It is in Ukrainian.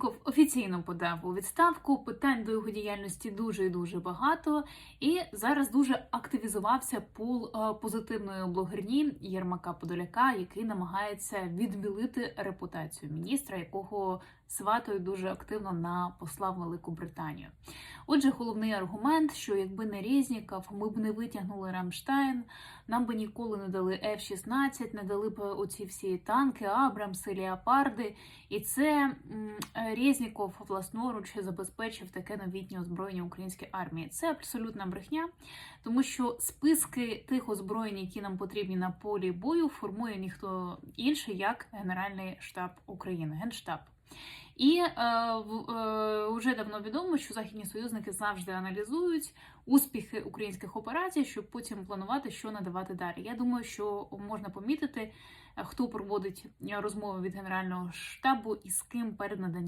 Резніков офіційно подав у відставку. Питань до його діяльності дуже і дуже багато. І зараз дуже активізувався пул е, позитивної блогерні Єрмака Подоляка, який намагається відбілити репутацію міністра, якого сватають дуже активно на посла в Велику Британію. Отже, головний аргумент, що якби не Резніков, ми б не витягнули Рамштайн, нам би ніколи не дали F-16, не дали б оці всі танки, Абрамси, Леопарди. І це м, Резніков власноруч забезпечив таке новітнє озброєння української армії. Це абсолютна брехня, тому що списки тих озброєнь, які нам потрібні на полі бою, формує ніхто інший, як Генеральний штаб України, Генштаб. І е, е, вже давно відомо, що західні союзники завжди аналізують успіхи українських операцій, щоб потім планувати, що надавати далі. Я думаю, що можна помітити, е, хто проводить розмови від генерального штабу і з ким перед наданням.